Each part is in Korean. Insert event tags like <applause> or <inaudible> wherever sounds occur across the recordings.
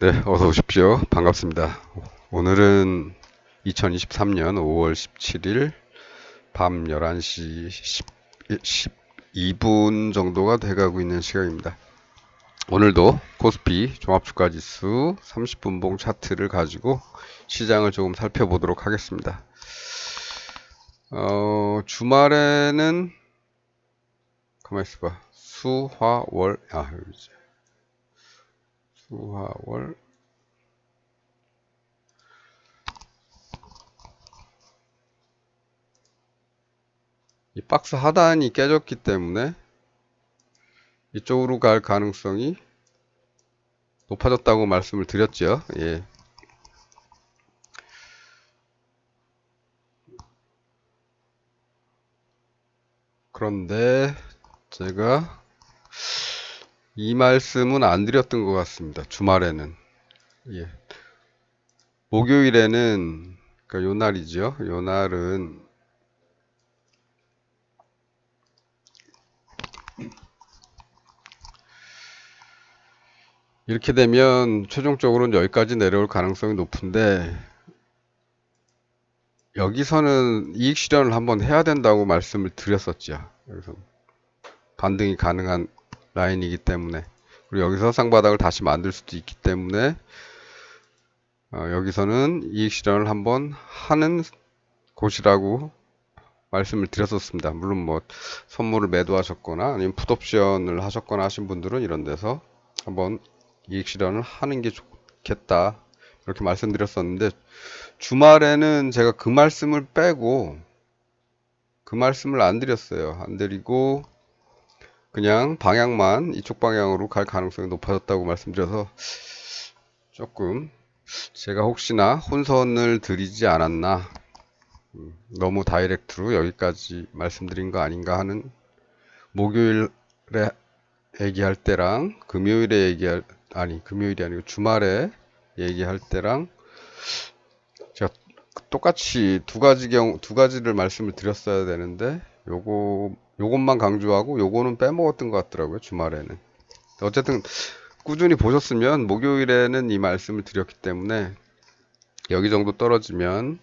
네, 어서 오십시오. 반갑습니다. 오늘은 2023년 5월 17일 밤 11시 10, 12분 정도가 돼가고 있는 시각입니다. 오늘도 코스피 종합주가지수 30분봉 차트를 가지고 시장을 조금 살펴보도록 하겠습니다. 어, 주말에는 가만 있어봐. 수, 화, 월, 아, 여기 이제. 수화월 이 박스 하단이 깨졌기 때문에 이쪽으로 갈 가능성이 높아졌다고 말씀을 드렸죠. 예. 그런데 제가 이 말씀은 안 드렸던 것 같습니다. 주말에는. 예. 목요일에는, 그러니까 요 날이죠. 요 날은, 이렇게 되면 최종적으로는 여기까지 내려올 가능성이 높은데, 여기서는 이익 실현을 한번 해야 된다고 말씀을 드렸었죠. 그래서 반등이 가능한 라인이기 때문에 그리고 여기서 쌍바닥을 다시 만들 수도 있기 때문에 어, 여기서는 이익 실현을 한번 하는 곳이라고 말씀을 드렸었습니다. 물론 뭐 선물을 매도하셨거나 아니면 풋옵션을 하셨거나 하신 분들은 이런 데서 한번 이익 실현을 하는 게 좋겠다 이렇게 말씀드렸었는데 주말에는 제가 그 말씀을 빼고 그 말씀을 안 드렸어요. 안 드리고 그냥 방향만 이쪽 방향으로 갈 가능성이 높아졌다고 말씀드려서 조금 제가 혹시나 혼선을 드리지 않았나. 음, 너무 다이렉트로 여기까지 말씀드린 거 아닌가 하는 목요일에 얘기할 때랑 금요일에 얘기할 아니 금요일이 아니고 주말에 얘기할 때랑 제가 똑같이 두 가지 경두 가지를 말씀을 드렸어야 되는데 요거 요것만 강조하고 요거는 빼먹었던 것 같더라고요 주말에는. 어쨌든 꾸준히 보셨으면 목요일에는 이 말씀을 드렸기 때문에 여기 정도 떨어지면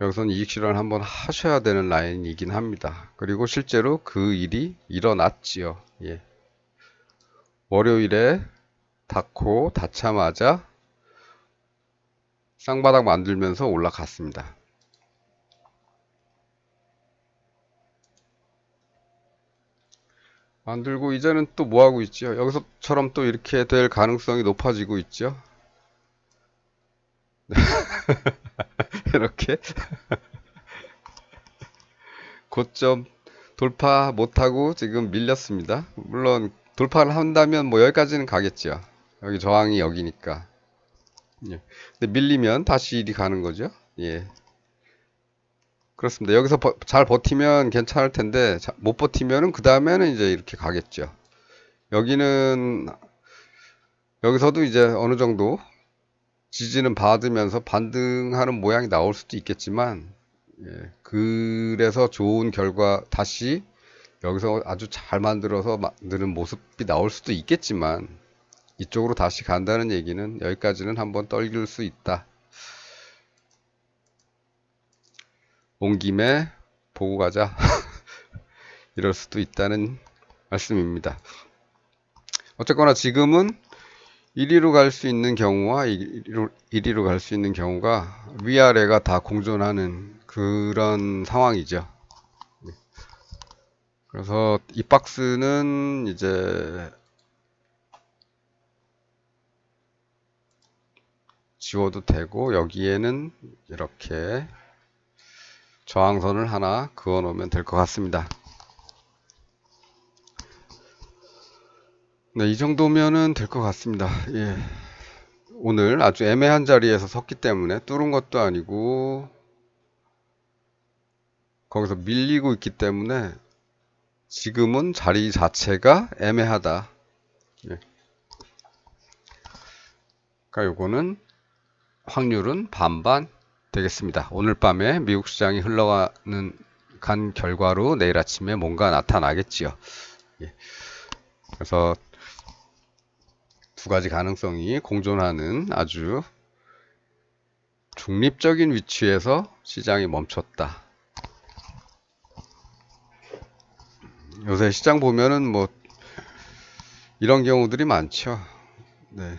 여기서는 이익 실현을 한번 하셔야 되는 라인이긴 합니다. 그리고 실제로 그 일이 일어났지요. 예. 월요일에 닫고 닫자마자 쌍바닥 만들면서 올라갔습니다 만들고 이제는 또 뭐 하고 있죠? 여기서처럼 또 이렇게 될 가능성이 높아지고 있죠. <laughs> 이렇게 <laughs> 고점 돌파 못하고 지금 밀렸습니다. 물론 돌파를 한다면 뭐 여기까지는 가겠죠. 여기 저항이 여기니까. 예. 근데 밀리면 다시 일이 가는 거죠. 예. 그렇습니다. 여기서 버, 잘 버티면 괜찮을 텐데 자, 못 버티면은 그 다음에는 이제 이렇게 가겠죠. 여기는 여기서도 이제 어느 정도 지지는 받으면서 반등하는 모양이 나올 수도 있겠지만 예, 그래서 좋은 결과 다시 여기서 아주 잘 만들어서 만드는 모습이 나올 수도 있겠지만 이쪽으로 다시 간다는 얘기는 여기까지는 한번 떨길 수 있다. 온 김에 보고 가자. <laughs> 이럴 수도 있다는 말씀입니다. 어쨌거나 지금은 1위로 갈 수 있는 경우와 1위로, 1위로 갈 수 있는 경우가 위아래가 다 공존하는 그런 상황이죠. 그래서 이 박스는 이제 지워도 되고 여기에는 이렇게 저항선을 하나 그어 놓으면 될 것 같습니다. 네, 이 정도면은 될 것 같습니다. 예. 오늘 아주 애매한 자리에서 섰기 때문에 뚫은 것도 아니고 거기서 밀리고 있기 때문에 지금은 자리 자체가 애매하다. 예. 그러니까 요거는 확률은 반반 되겠습니다. 오늘 밤에 미국 시장이 흘러가는 간 결과로 내일 아침에 뭔가 나타나겠지요. 예. 그래서 두두 가지 가능성이 공존하는 아주 중립적인 위치에서 시장이 멈췄다. 요새 시장 보면은 뭐 이런 경우들이 많죠. 네.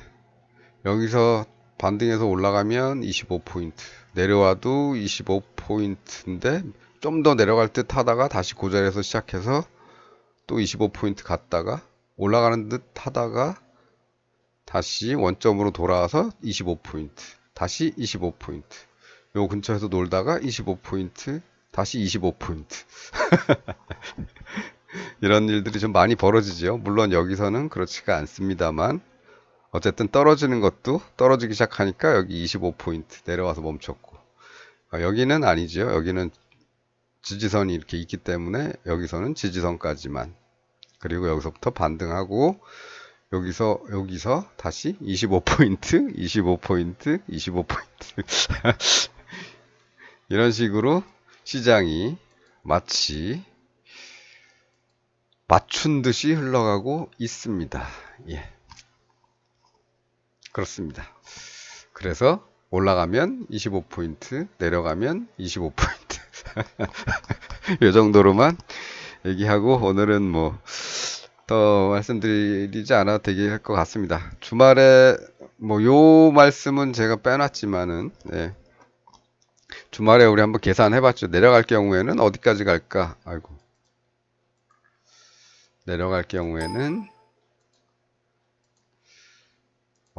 여기서 반등해서 올라가면 25포인트, 내려와도 25포인트인데 좀 더 내려갈 듯 하다가 다시 그 자리에서 시작해서 또 25포인트 갔다가 올라가는 듯 하다가 다시 원점으로 돌아와서 25포인트, 다시 25포인트. 요 근처에서 놀다가 25포인트, 다시 25포인트. <laughs> 이런 일들이 좀 많이 벌어지죠. 물론 여기서는 그렇지가 않습니다만 어쨌든 떨어지는 것도 떨어지기 시작하니까 여기 25포인트 내려와서 멈췄고 아, 여기는 아니죠. 여기는 지지선이 이렇게 있기 때문에 여기서는 지지선까지만 그리고 여기서부터 반등하고 여기서 여기서 다시 25포인트, 25포인트, 25포인트 이런 식으로 시장이 마치 맞춘 듯이 흘러가고 있습니다. 예. 그렇습니다. 그래서 올라가면 25포인트, 내려가면 25포인트. 이 <laughs> 정도로만 얘기하고 오늘은 뭐 더 말씀드리지 않아도 되게 할 것 같습니다. 주말에 뭐 요 말씀은 제가 빼놨지만은 예. 주말에 우리 한번 계산해봤죠. 내려갈 경우에는 어디까지 갈까? 아이고 내려갈 경우에는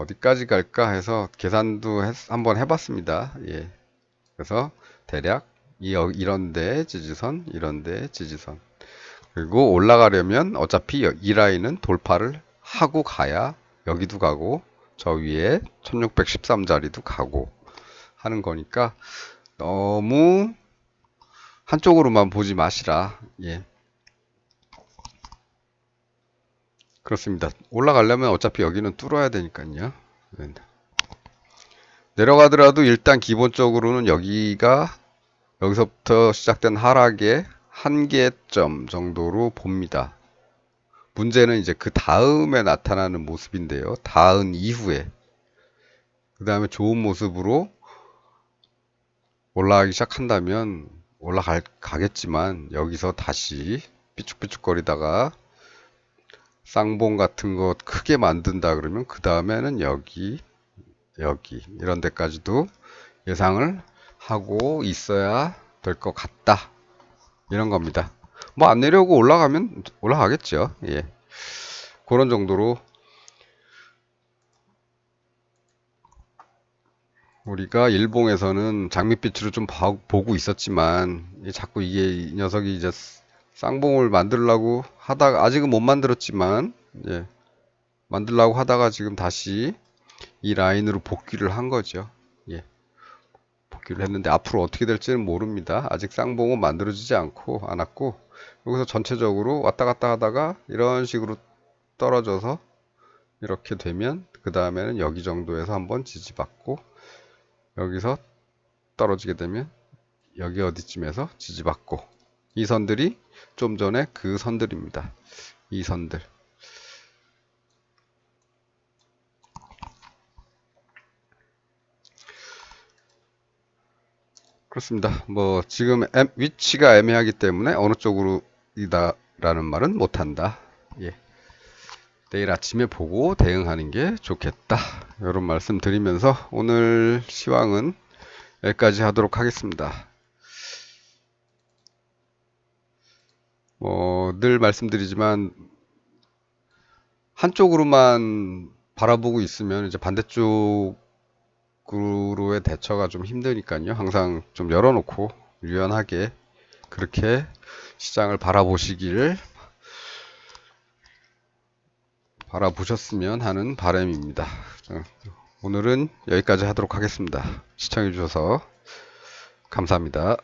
어디까지 갈까 해서 계산도 했- 한번 해봤습니다. 예. 그래서 대략 이, 어, 이런데 지지선, 이런데 지지선. 그리고 올라가려면 어차피 여- 이 라인은 돌파를 하고 가야 여기도 가고 저 위에 1613자리도 가고 하는 거니까 너무 한쪽으로만 보지 마시라. 예. 그렇습니다. 올라가려면 어차피 여기는 뚫어야 되니까요. 네. 내려가더라도 일단 기본적으로는 여기가 여기서부터 시작된 하락의 한계점 정도로 봅니다. 문제는 이제 그 다음에 나타나는 모습인데요. 닿은 이후에 그 다음에 좋은 모습으로 올라가기 시작한다면 올라가겠지만 여기서 다시 삐죽삐죽거리다가 쌍봉 같은 거 크게 만든다 그러면 그 다음에는 여기 여기 이런 데까지도 예상을 하고 있어야 될 것 같다. 이런 겁니다. 뭐 안 내려오고 올라가면 올라가겠죠. 예. 그런 정도로 우리가 일봉에서는 장밋빛으로 좀 봐- 보고 있었지만 이 자꾸 이게 이 녀석이 이제 쌍봉을 만들려고 하다가 아직은 못 만들었지만 예, 만들려고 하다가 지금 다시 이 라인으로 복귀를 한 거죠. 예. 복귀를 했는데 앞으로 어떻게 될지는 모릅니다. 아직 쌍봉은 만들어지지 않고 않았고 여기서 전체적으로 왔다 갔다 하다가 이런 식으로 떨어져서 이렇게 되면 그 다음에는 여기 정도에서 한번 지지받고 여기서 떨어지게 되면 여기 어디쯤에서 지지받고 이 선들이 좀 전에 그 선들입니다. 이 선들. 그렇습니다. 뭐 지금 애- 위치가 애매하기 때문에 어느 쪽으로 이다라는 말은 못한다. 예. 내일 아침에 보고 대응하는 게 좋겠다. 이런 말씀 드리면서 오늘 시황은 여기까지 하도록 하겠습니다. 뭐, 늘 말씀드리지만, 한쪽으로만 바라보고 있으면 이제 반대쪽으로의 대처가 좀 힘드니까요. 항상 좀 열어놓고 유연하게 그렇게 시장을 바라보시기를 바라보셨으면 하는 바람입니다. 어, 오늘은 여기까지 하도록 하겠습니다. 시청해주셔서 감사합니다.